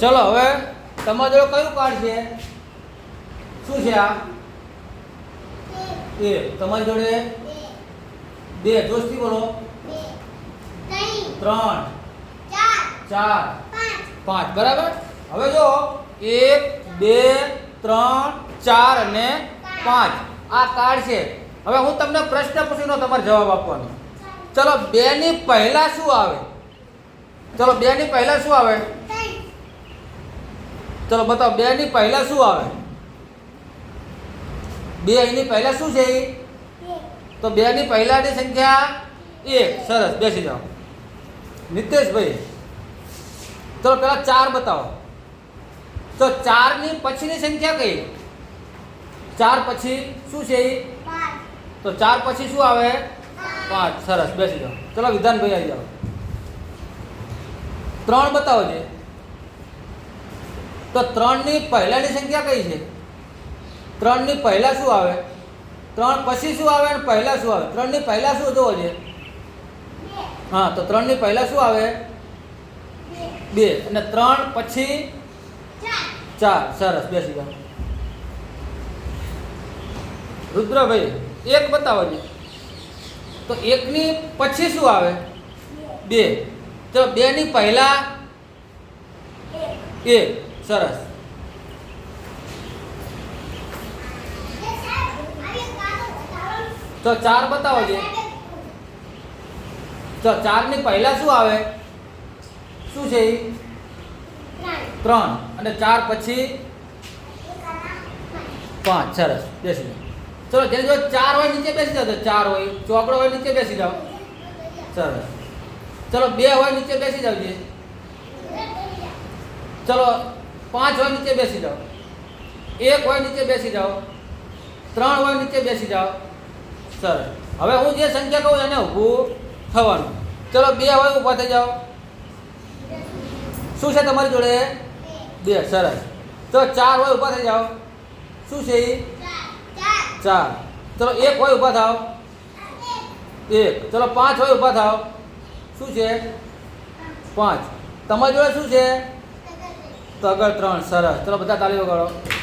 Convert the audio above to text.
ચલો, હવે તમારા જોડે કયું કાર્ડ છે? શું છે આ? એ, તમારી જોડે બે, જોશથી બોલો. ત્રણ, ચાર, પાંચ, બરાબર? હવે જો, એક, બે, ત્રણ, ચાર અને પાંચ. આ કાર્ડ છે. હવે હું તમને પ્રશ્ન પૂછીનો તમારે જવાબ આપવાનો. ચલો બે ની પહેલા શું આવે? ચલો બે ની પહેલા શું આવે? ચલો બતાવો બે ની પહેલા શું આવે? બે એની પહેલા શું છે? એ? તો બે ની પહેલાની સંખ્યા એક. સરસ બેસી જાઓ. નિતેશભાઈ ચલો પેલા ચાર બતાવો. તો ચારની પછીની સંખ્યા કઈ? ચાર પછી શું છે? એ તો ચાર પછી શું આવે? પાંચ. સરસ બેસી જાઓ. ચલો વિધાનભાઈ આવી જાઓ. ત્રણ બતાવો છે તો ત્રણની પહેલાની સંખ્યા કઈ છે? ત્રણની પહેલા શું આવે? ત્રણ પછી શું આવે અને પહેલા શું આવે? ત્રણની પહેલા શું જોવો છે? હા, તો ત્રણની પહેલા શું આવે? બે. અને ત્રણ પછી? ચાર. સરસ, બેસી જાઓ. રુદ્રભાઈ, એક બતાવો છે તો એકની પછી શું આવે? બે. તો બે ની પહેલા? એક. સરસ. તો ચાર બતાવો છે તો ચારની પહેલા શું આવે? શું છે ત્રણ. અને ચાર પછી? પાંચ. સરસ. બેસી જાઓ. ચલો, જેને જો ચાર હોય નીચે બેસી જાઓ. તો ચાર હોય. ચોકડો હોય નીચે બેસી જાઓ. સરસ. ચલો, બે હોય નીચે બેસી જાવજે ચલો પાંચ હોય નીચે બેસી જાઓ. એક હોય નીચે બેસી જાઓ. ત્રણ હોય નીચે બેસી જાઓ. સરસ. હવે હું જે સંખ્યા કહું એને ઊભું થવાનું. ચલો બે હોય ઊભા થઈ જાઓ. શું છે તમારી જોડે? બે. સરસ. તો ચાર હોય ઊભા થઈ જાઓ. શું છે ચાર. ચલો એક હોય ઊભા થાવ એક. ચલો પાંચ હોય ઊભા થાવ શું છે? પાંચ. તમારી જોડે શું છે? તગર ત્રણ સરસ. ચલો બધા તાળી વગાડો.